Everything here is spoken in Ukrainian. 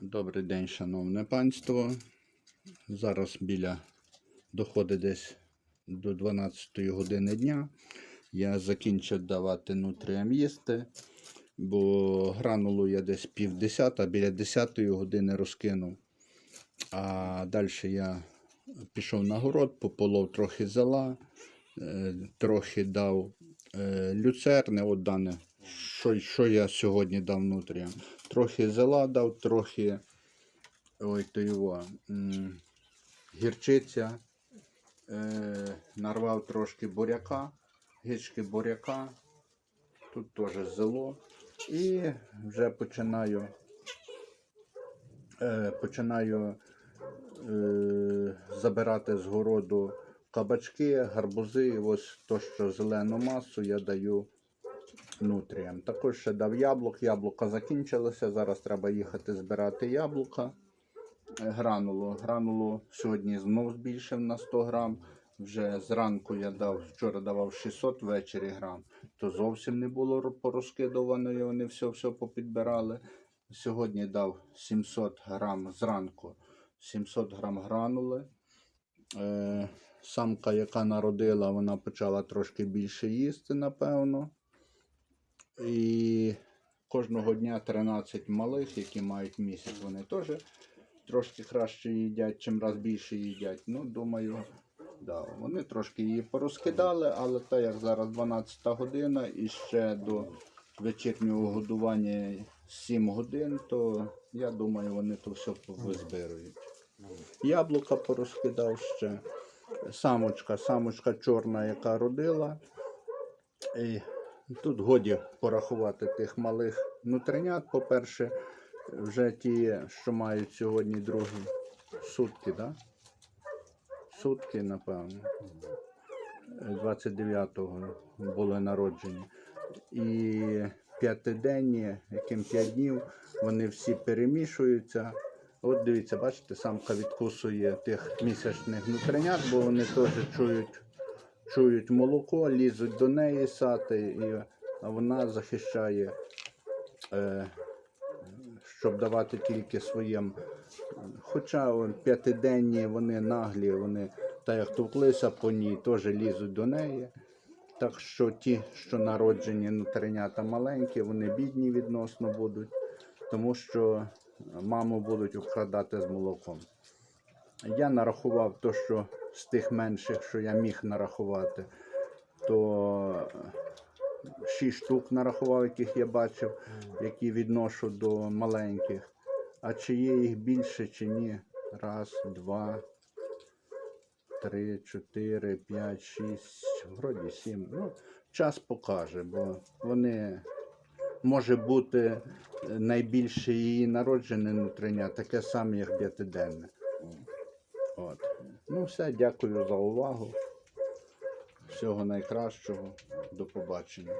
Добрий день, шановне панство. Зараз біля доходить десь до 12 години дня. Я закінчив давати нутріям їсти, бо гранулу я десь пів десята, біля 10 години розкинув. А далі я пішов на город, пополов трохи зела, е, трохи дав е, люцерни, от дане, що, що я сьогодні дав нутріям. Трохи зела дав, трохи ой, то його, гірчиця, е, нарвав трошки буряка, гички буряка, тут теж зело. І вже починаю, е, починаю е, забирати з городу кабачки, гарбузи. Ось то, що зелену масу я даю нутріям. Також ще дав яблук. Яблука закінчилися. Зараз треба їхати збирати яблука. Е, Гранулу. Гранулу сьогодні знов збільшив на 100 грам. Вже зранку я дав, вчора давав 600 ввечері грам. То зовсім не було ро- порозкидувано, і вони все все попідбирали. Сьогодні дав 700 грам зранку. 700 грам гранули. Е, самка, яка народила, вона почала трошки більше їсти, напевно. І кожного дня 13 малих, які мають місяць, вони теж трошки краще їдять, чим раз більше їдять. Ну, думаю, да, вони трошки її порозкидали, але так як зараз 12 година і ще до вечірнього годування 7 годин, то я думаю, вони то все визбирують. Яблука порозкидав ще. Самочка, самочка чорна, яка родила. І тут годі порахувати тих малих нутринят. По-перше, вже ті, що мають сьогодні другі сутки, да? Сутки, напевно. 29-го були народжені. І п'ятиденні, яким 5 днів, вони всі перемішуються. От дивіться, бачите, самка відкусує тих місячних нутринят, бо вони теж чують, чують молоко, лізуть до неї сати, і, вона захищає, е, щоб давати тільки своїм. Хоча п'ятиденні вони наглі, вони так як товклися по ній, теж лізуть до неї. Так що ті, що народжені нутринята маленькі, вони бідні відносно будуть, тому що маму будуть обкрадати з молоком. Я нарахував то, що з тих менших, що я міг нарахувати, то 6 штук нарахував, яких я бачив, які відношу до маленьких. А чи є їх більше, чи ні? Раз, два, три, чотири, п'ять, шість, вроді сім. Ну, час покаже, бо вони може бути е, найбільше її народжене нутриня, таке саме, як п'ятиденне. От. Ну, все, дякую за увагу. Всього найкращого. До побачення.